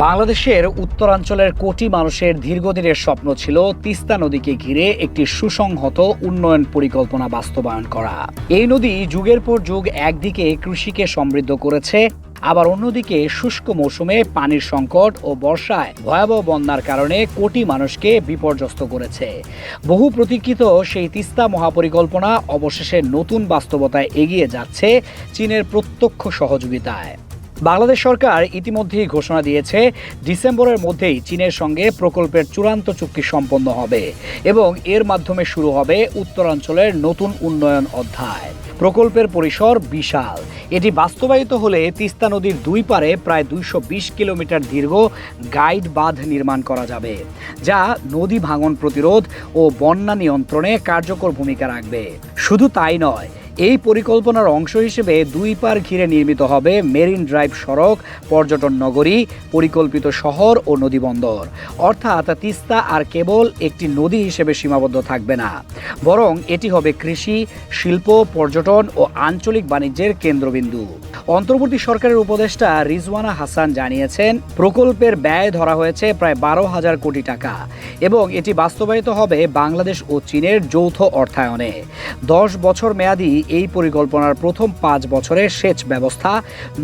বাংলাদেশের উত্তরাঞ্চলের কোটি মানুষের দীর্ঘদিনের স্বপ্ন ছিল তিস্তা নদীকে ঘিরে একটি সুসংহত উন্নয়ন পরিকল্পনা বাস্তবায়ন করা। এই নদী যুগের পর যুগ একদিকে কৃষিকে সমৃদ্ধ করেছে, আবার অন্যদিকে শুষ্ক মৌসুমে পানির সংকট ও বর্ষায় ভয়াবহ বন্যার কারণে কোটি মানুষকে বিপর্যস্ত করেছে। বহু প্রতীক্ষিত সেই তিস্তা মহাপরিকল্পনা অবশেষে নতুন বাস্তবতায় এগিয়ে যাচ্ছে চীনের প্রত্যক্ষ সহযোগিতায়। বাংলাদেশ সরকার ইতিমধ্যেই ঘোষণা দিয়েছে, ডিসেম্বরের মধ্যেই চীনের সঙ্গে প্রকল্পের চূড়ান্ত চুক্তি সম্পন্ন হবে এবং এর মাধ্যমে শুরু হবে উত্তরাঞ্চলের নতুন উন্নয়ন অধ্যায়। প্রকল্পের পরিসর বিশাল। এটি বাস্তবায়িত হলে তিস্তা নদীর দুই পারে প্রায় দুইশো বিশ কিলোমিটার দীর্ঘ গাইড বাঁধ নির্মাণ করা যাবে, যা নদী ভাঙন প্রতিরোধ ও বন্যা নিয়ন্ত্রণে কার্যকর ভূমিকা রাখবে। শুধু তাই নয় এই পরিকল্পনার অংশ হিসেবে দুই পার ঘিরে নির্মিত হবে মেরিন ড্রাইভ সড়ক, পর্যটন নগরী, পরিকল্পিত শহর ও নদীবন্দর অর্থাৎ তিস্তা আর কেবল একটি নদী হিসেবে সীমাবদ্ধ থাকবে না। বরং এটি হবে কৃষি, শিল্প, পর্যটন ও আঞ্চলিক বাণিজ্যের কেন্দ্রবিন্দু। অন্তর্বর্তী সরকারের উপদেষ্টা রিজওয়ানা হাসান জানিয়েছেন, প্রকল্পের ব্যয় ধরা হয়েছে প্রায় বারো হাজার কোটি টাকা এবং এটি বাস্তবায়িত হবে বাংলাদেশ ও চীনের যৌথ অর্থায়নে। দশ বছর মেয়াদী এই পরিকল্পনার প্রথম পাঁচ বছরে সেচ ব্যবস্থা,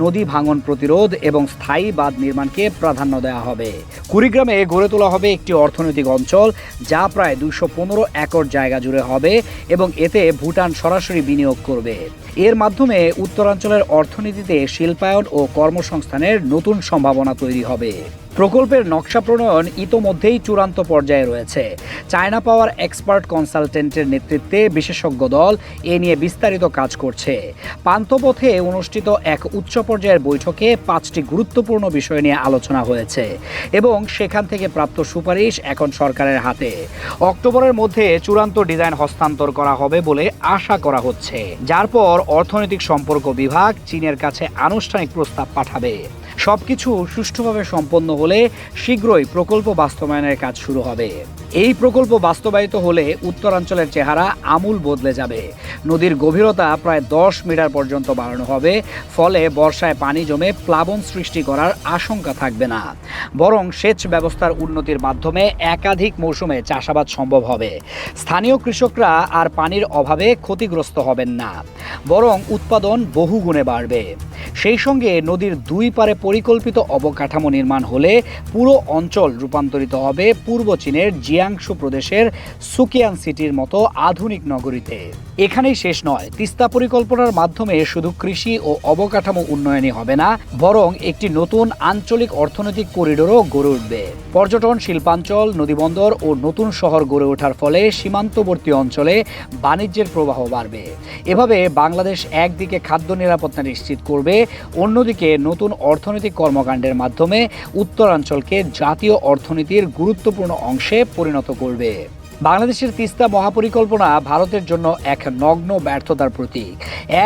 নদী ভাঙন প্রতিরোধ এবং স্থায়ী বাঁধ নির্মাণকে প্রাধান্য দেওয়া হবে। কুড়িগ্রামে গড়ে তোলা হবে একটি অর্থনৈতিক অঞ্চল, যা প্রায় দুশো পনেরো একর জায়গা জুড়ে হবে এবং এতে ভুটান সরাসরি বিনিয়োগ করবে। এর মাধ্যমে উত্তরাঞ্চলের অর্থনীতিতে শিল্পায়ন ও কর্মসংস্থানের নতুন সম্ভাবনা তৈরি হবে। প্রকল্পের নকশা প্রণয়ন ইতোমধ্যেই চূড়ান্ত পর্যায়ে রয়েছে। চায়না পাওয়ার এক্সপার্ট কনসালটেন্টের নেতৃত্বে বিশেষজ্ঞ দল এ নিয়ে বিস্তারিত কাজ করছে। পান্থপথে অনুষ্ঠিত এক উচ্চ পর্যায়ের বৈঠকে পাঁচটি গুরুত্বপূর্ণ বিষয় নিয়ে আলোচনা হয়েছে এবং সেখান থেকে প্রাপ্ত সুপারিশ এখন সরকারের হাতে। অক্টোবরের মধ্যে চূড়ান্ত ডিজাইন হস্তান্তর করা হবে বলে আশা করা হচ্ছে। যার পর অর্থনৈতিক সম্পর্ক বিভাগ চীনের কাছে আনুষ্ঠানিক প্রস্তাব পাঠাবে। সবকিছু সুষ্ঠুভাবে সম্পন্ন হলে শীঘ্রই প্রকল্প বাস্তবায়নের কাজ শুরু হবে। এই প্রকল্প বাস্তবায়িত হলে উত্তরাঞ্চলের চেহারা আমূল বদলে যাবে। নদীর গভীরতা প্রায় দশ মিটার পর্যন্ত বাড়ানো হবে, ফলে বর্ষায় পানি জমে প্লাবন সৃষ্টি করার আশঙ্কা থাকবে না। বরং সেচ ব্যবস্থার উন্নতির মাধ্যমে একাধিক মৌসুমে চাষাবাদ সম্ভব হবে। স্থানীয় কৃষকরা আর পানির অভাবে ক্ষতিগ্রস্ত হবেন না, বরং উৎপাদন বহুগুণে বাড়বে। সেই সঙ্গে নদীর দুই পারে পরিকল্পিত অবকাঠামো নির্মাণ হলে পুরো অঞ্চল রূপান্তরিত হবে। পূর্ব চীনের জিয়াংশু প্রদেশের সুকিয়ান সিটির মতো আধুনিক নগরীতে। এখানেই শেষ নয়, তিস্তা পরিকল্পনার মাধ্যমে শুধু কৃষি ও অবকাঠামো উন্নয়নই হবে না, বরং একটি নতুন আঞ্চলিক অর্থনৈতিক করিডোরও গড়ে উঠবে। পর্যটন, শিল্পাঞ্চল, নদীবন্দর ও নতুন শহর গড়ে ওঠার ফলে সীমান্তবর্তী অঞ্চলে বাণিজ্যের প্রবাহ বাড়বে। এভাবে বাংলাদেশ একদিকে খাদ্য নিরাপত্তা নিশ্চিত করবে, অন্যদিকে নতুন অর্থনৈতিক কর্মকাণ্ডের মাধ্যমে উত্তরাঞ্চলকে জাতীয় অর্থনীতির গুরুত্বপূর্ণ অংশে পরিণত করবে। বাংলাদেশের তিস্তা মহাপরিকল্পনা ভারতের জন্য এক নগ্ন ব্যর্থতার প্রতীক।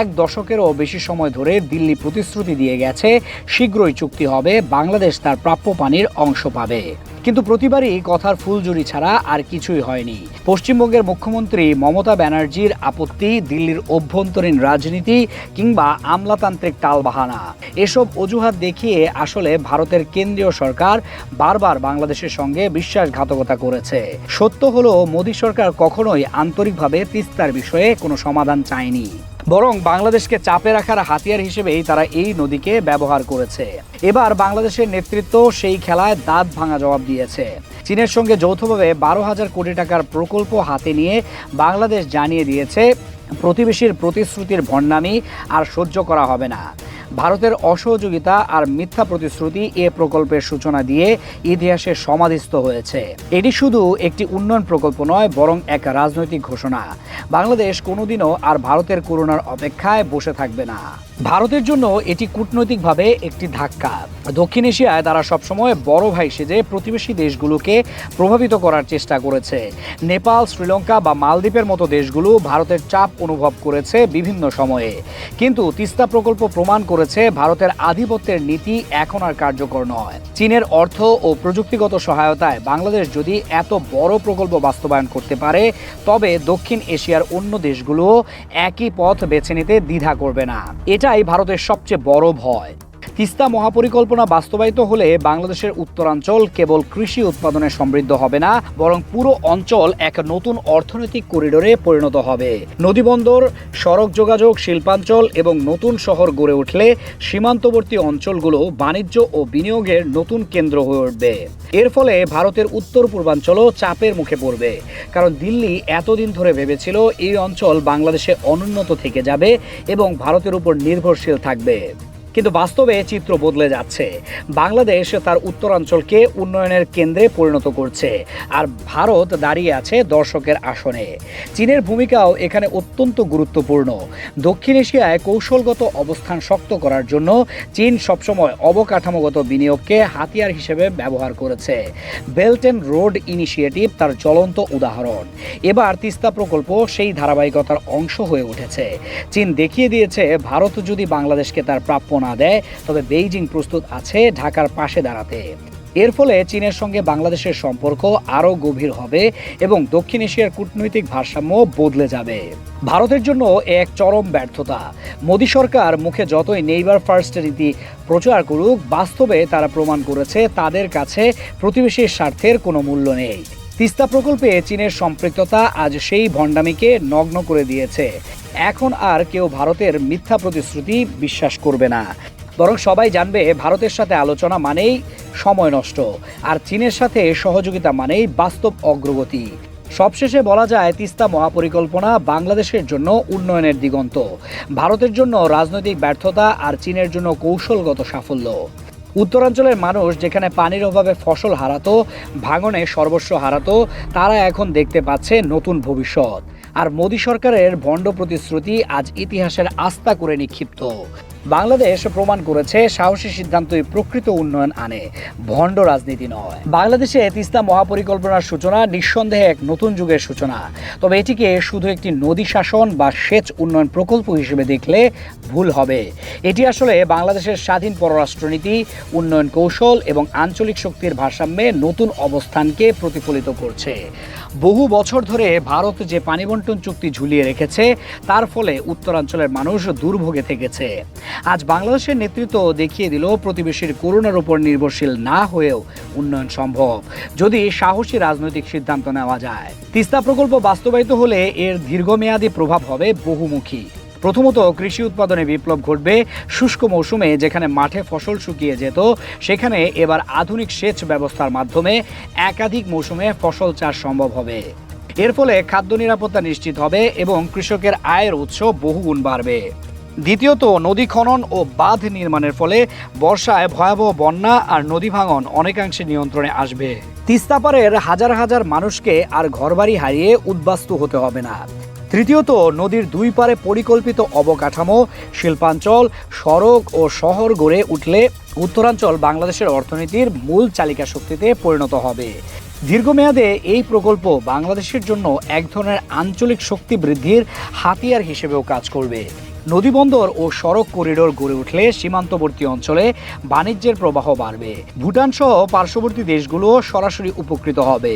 এক দশকেরও বেশি সময় ধরে দিল্লি প্রতিশ্রুতি দিয়ে গেছে, শীঘ্রই চুক্তি হবে, বাংলাদেশ তার প্রাপ্য পানির অংশ পাবে। কিন্তু প্রতিবারই কথার ফুলজুরি ছাড়া আর কিছুই হয়নি। পশ্চিমবঙ্গের মুখ্যমন্ত্রী মমতা ব্যানার্জির আপত্তি, দিল্লির অভ্যন্তরীণ রাজনীতি কিংবা আমলাতান্ত্রিক টালবাহানা এসব অজুহাত দেখিয়ে আসলে ভারতের কেন্দ্রীয় সরকার বারবার বাংলাদেশের সঙ্গে বিশ্বাসঘাতকতা করেছে। সত্য হলো, মোদী সরকার কখনোই আন্তরিকভাবে তিস্তার বিষয়ে কোনো সমাধান চায়নি। বরং বাংলাদেশকে চাপে রাখার হাতিয়ার হিসেবেই তারা এই নদীকে ব্যবহার করেছে। এবার বাংলাদেশের নেতৃত্ব সেই খেলায় দাঁত ভাঙা জবাব দিয়েছে। চীনের সঙ্গে যৌথভাবে বারো হাজার কোটি টাকার প্রকল্প হাতে নিয়ে বাংলাদেশ জানিয়ে দিয়েছে, প্রতিবেশীর প্রতিশ্রুতির ভণ্ডামি আর সহ্য করা হবে না। ভারতের অসহযোগিতা আর মিথ্যা প্রতিশ্রুতি এ প্রকল্পের সূচনা দিয়ে ইতিহাসে সমাধিস্থ হয়েছে। এটি শুধু একটি উন্নয়ন প্রকল্প নয়, বরং এক রাজনৈতিক ঘোষণা। বাংলাদেশ কোনোদিনও আর ভারতের করোনার অপেক্ষায় বসে থাকবে না। ভারতের জন্য এটি কূটনৈতিকভাবে একটি ধাক্কা। দক্ষিণ এশিয়ায় তারা সবসময় বড় ভাই সেজে প্রতিবেশী দেশগুলোকে প্রভাবিত করার চেষ্টা করেছে। নেপাল, শ্রীলঙ্কা বা মালদ্বীপের মতো দেশগুলো ভারতের চাপ অনুভব করেছে বিভিন্ন সময়ে। কিন্তু তিস্তা প্রকল্প প্রমাণ করেছে ভারতের আধিপত্যের নীতি এখন আর কার্যকর নয়। চীনের অর্থ ও প্রযুক্তিগত সহায়তায় বাংলাদেশ যদি এত বড় প্রকল্প বাস্তবায়ন করতে পারে, তবে দক্ষিণ এশিয়ার অন্য দেশগুলো একই পথ বেছে নিতে দ্বিধা করবে না। এটাই ভারতের সবচেয়ে বড় ভয়। তিস্তা মহাপরিকল্পনা বাস্তবায়িত হলে বাংলাদেশের উত্তরাঞ্চল কেবল কৃষি উৎপাদনে সমৃদ্ধ হবে না, বরং পুরো অঞ্চল এক নতুন অর্থনৈতিক করিডোরে পরিণত হবে। নদীবন্দর, সড়ক যোগাযোগ, শিল্পাঞ্চল এবং নতুন শহর গড়ে উঠলে সীমান্তবর্তী অঞ্চলগুলো বাণিজ্য ও বিনিয়োগের নতুন কেন্দ্র হয়ে উঠবে। এর ফলে ভারতের উত্তর পূর্বাঞ্চলও চাপের মুখে পড়বে, কারণ দিল্লি এতদিন ধরে ভেবেছিল এই অঞ্চল বাংলাদেশে অনুন্নত থেকে যাবে এবং ভারতের উপর নির্ভরশীল থাকবে। কিন্তু বাস্তবে চিত্র বদলে যাচ্ছে। বাংলাদেশ তার উত্তরাঞ্চলকে উন্নয়নের কেন্দ্রে পরিণত করছে আর ভারত দাঁড়িয়ে আছে দর্শকের আসনে। চীনের ভূমিকাও এখানে অত্যন্ত গুরুত্বপূর্ণ। দক্ষিণ এশিয়ায় কৌশলগত অবস্থান শক্ত করার জন্য চীন সবসময় অবকাঠামোগত বিনিয়োগকে হাতিয়ার হিসেবে ব্যবহার করেছে। বেল্ট অ্যান্ড রোড ইনিশিয়েটিভ তার জ্বলন্ত উদাহরণ। এবার তিস্তা প্রকল্প সেই ধারাবাহিকতার অংশ হয়ে উঠেছে। চীন দেখিয়ে দিয়েছে, ভারত যদি বাংলাদেশকে তার প্রাপ্য না দেয়, তবে বেইজিং প্রস্তুত আছে ঢাকার পাশে দাঁড়াতে। এর ফলে চীনের সঙ্গে বাংলাদেশের সম্পর্ক আরও গভীর হবে এবং দক্ষিণ এশিয়ার কূটনৈতিক ভারসাম্য বদলে যাবে। ভারতের জন্য এক চরম ব্যর্থতা। মোদী সরকার মুখে যতই নেইবার ফার্স্ট রীতি প্রচার করুক, বাস্তবে তারা প্রমাণ করেছে তাদের কাছে প্রতিবেশীর স্বার্থের কোনো মূল্য নেই। তিস্তা প্রকল্পে চীনের সম্পৃক্ততা আজ সেই ভণ্ডামিকে নগ্ন করে দিয়েছে। এখন আর কেউ ভারতের মিথ্যা প্রতিশ্রুতি বিশ্বাস করবে না। বরং সবাই জানবে ভারতের সাথে আলোচনা মানেই সময় নষ্ট, আর চীনের সাথে সহযোগিতা মানেই বাস্তব অগ্রগতি। সবশেষে বলা যায়, তিস্তা মহাপরিকল্পনা বাংলাদেশের জন্য উন্নয়নের দিগন্ত। ভারতের জন্য রাজনৈতিক ব্যর্থতা আর চীনের জন্য কৌশলগত সাফল্য। উত্তরাঞ্চলের মানুষ যেখানে পানির অভাবে ফসল হারাতো, ভাঙনে সর্বস্ব হারাতো, তারা এখন দেখতে পাচ্ছে নতুন ভবিষ্যৎ। আর মোদী সরকারের ভণ্ড প্রতিশ্রুতি আজ ইতিহাসের আস্থা করে নিক্ষিপ্ত। বাংলাদেশ প্রমাণ করেছে সাহসী সিদ্ধান্তই প্রকৃত উন্নয়ন আনে। ভণ্ড রাজনীতি নয়। বাংলাদেশে তিস্তা মহাপরিকল্পনার সূচনা নিঃসন্দেহে এক নতুন যুগের সূচনা। তবে এটিকে শুধু একটি নদী শাসন বা সেচ উন্নয়ন প্রকল্প হিসেবে দেখলে ভুল হবে। এটি আসলে বাংলাদেশের স্বাধীন পররাষ্ট্রনীতি, উন্নয়ন কৌশল এবং আঞ্চলিক শক্তির ভারসাম্যে নতুন অবস্থানকে প্রতিফলিত করছে। বহু বছর ধরে ভারত যে পানি বন্টন চুক্তি ঝুলিয়ে রেখেছে, তার ফলে উত্তরাঞ্চলের মানুষ দুর্ভোগে থেকেছে। আজ বাংলাদেশের নেতৃত্ব দেখিয়ে দিল প্রতিবেশীর করুণার উপর নির্ভরশীল না হয়েও উন্নয়ন সম্ভব, যদি সাহসী রাজনৈতিক সিদ্ধান্ত নেওয়া যায়। তিস্তা প্রকল্প বাস্তবায়িত হলে এর দীর্ঘমেয়াদী প্রভাব হবে বহুমুখী। প্রথমত, কৃষি উৎপাদনে বিপ্লব ঘটবে শুষ্ক মৌসুমে, যেখানে মাঠে ফসল শুকিয়ে যেত, সেখানে এবার আধুনিক সেচ ব্যবস্থার মাধ্যমে একাধিক মৌসুমে ফসল চাষ সম্ভব হবে। এর ফলে খাদ্য নিরাপত্তা নিশ্চিত হবে এবং কৃষকের আয়ের উৎস বহুগুণ বাড়বে। দ্বিতীয়ত, নদী খনন ও বাঁধ নির্মাণের ফলে বর্ষায় ভয়াবহ বন্যা আর নদী ভাঙন অনেকাংশে নিয়ন্ত্রণে আসবে। তিস্তাপাড়ের হাজার হাজার মানুষকে আর ঘরবাড়ি হারিয়ে উদ্বাস্তু হতে হবে না। তৃতীয়ত, নদীর দুই পারে পরিকল্পিত অবকাঠামো, শিল্পাঞ্চল, সড়ক ও শহর গড়ে উঠলে উত্তরাঞ্চল বাংলাদেশের অর্থনীতির মূল চালিকা শক্তিতে পরিণত হবে। দীর্ঘমেয়াদে এই প্রকল্প বাংলাদেশের জন্য এক ধরনের আঞ্চলিক শক্তি বৃদ্ধির হাতিয়ার হিসেবেও কাজ করবে। নদীবন্দর ও সড়ক করিডোর গড়ে উঠলে সীমান্তবর্তী অঞ্চলে বাণিজ্যের প্রবাহ বাড়বে। ভুটান সহ পার্শ্ববর্তী দেশগুলো সরাসরি উপকৃত হবে।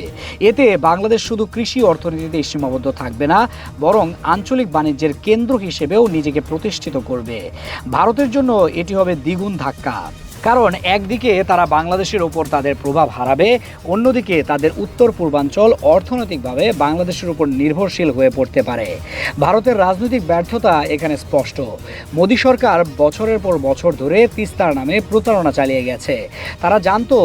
এতে বাংলাদেশ শুধু কৃষি অর্থনীতিতে সীমাবদ্ধ থাকবে না, বরং আঞ্চলিক বাণিজ্যের কেন্দ্র হিসেবেও নিজেকে প্রতিষ্ঠিত করবে। ভারতের জন্য এটি হবে দ্বিগুণ ধাক্কা। কারণ একদিকে তারা বাংলাদেশের ওপর তাদের প্রভাব হারাবে, অন্যদিকে তাদের উত্তর পূর্বাঞ্চল অর্থনৈতিকভাবে বাংলাদেশের উপর নির্ভরশীল হয়ে পড়তে পারে। ভারতের রাজনৈতিক ব্যর্থতা এখানে স্পষ্ট। মোদী সরকার বছরের পর বছর ধরে তিস্তার নামে প্রতারণা চালিয়ে গেছে। তারা জানতো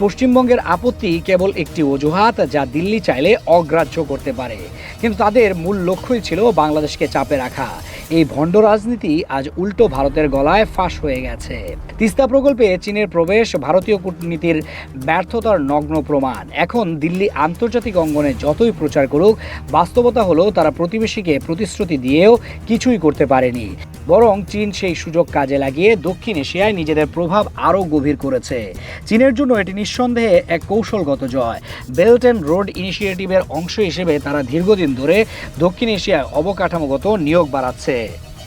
পশ্চিমবঙ্গের আপত্তি কেবল একটি অজুহাত যা দিল্লি চাইলে অগ্রাহ্য করতে পারে। কিন্তু তাদের মূল লক্ষ্যই ছিল বাংলাদেশকে চাপে রাখা। এই ভণ্ড রাজনীতি আজ উল্টো ভারতের গলায় ফাঁস হয়ে গেছে। তিস্তা প্রকল্পে চীনের প্রবেশ ভারতীয় কূটনীতির ব্যর্থতার নগ্ন প্রমাণ। এখন দিল্লি আন্তর্জাতিক অঙ্গনে যতই প্রচার করুক, বাস্তবতা হলো তারা প্রতিবেশীকে প্রতিশ্রুতি দিয়েও কিছুই করতে পারেনি। বরং চীন সেই সুযোগ কাজে লাগিয়ে দক্ষিণ এশিয়ায় নিজেদের প্রভাব আরও গভীর করেছে। চীনের জন্য এটি নিঃসন্দেহে এক কৌশলগত জয়। বেল্ট অ্যান্ড রোড ইনিশিয়েটিভের অংশ হিসেবে তারা দীর্ঘদিন ধরে দক্ষিণ এশিয়ায় অবকাঠামোগত নিয়োগ বাড়াচ্ছে।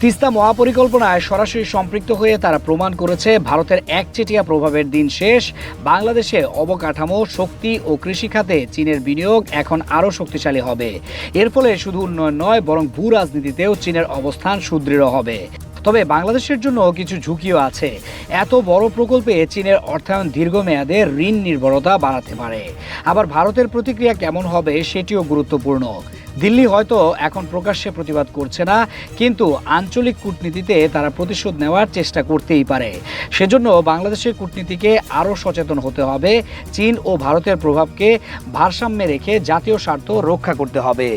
তিস্তা মহাপরিকল্পনায় সরাসরি সম্পৃক্ত হয়ে তারা প্রমাণ করেছে ভারতের একচেটিয়া প্রভাবের দিন শেষ, বাংলাদেশে অবকাঠামো, শক্তি ও কৃষি খাতে চীনের বিনিয়োগ এখন আরও শক্তিশালী হবে। এর ফলে শুধু উন্নয়ন নয়, বরং ভূ রাজনীতিতেও চীনের অবস্থান সুদৃঢ় হবে। তবে বাংলাদেশের জন্য কিছু ঝুঁকিও আছে। এত বড় প্রকল্পে চীনের অর্থায়ন দীর্ঘমেয়াদে ঋণ নির্ভরতা বাড়াতে পারে। আবার ভারতের প্রতিক্রিয়া কেমন হবে সেটিও গুরুত্বপূর্ণ। দিল্লি হয়তো এখন প্রকাশ্যে প্রতিবাদ করছে না, কিন্তু আঞ্চলিক কূটনীতিতে তারা প্রতিশোধ নেওয়ার চেষ্টা করতেই পারে। সেজন্য বাংলাদেশের কূটনীতিকে আরও সচেতন হতে হবে, চীন ও ভারতের প্রভাবকে ভারসাম্যে রেখে জাতীয় স্বার্থ রক্ষা করতে হবে।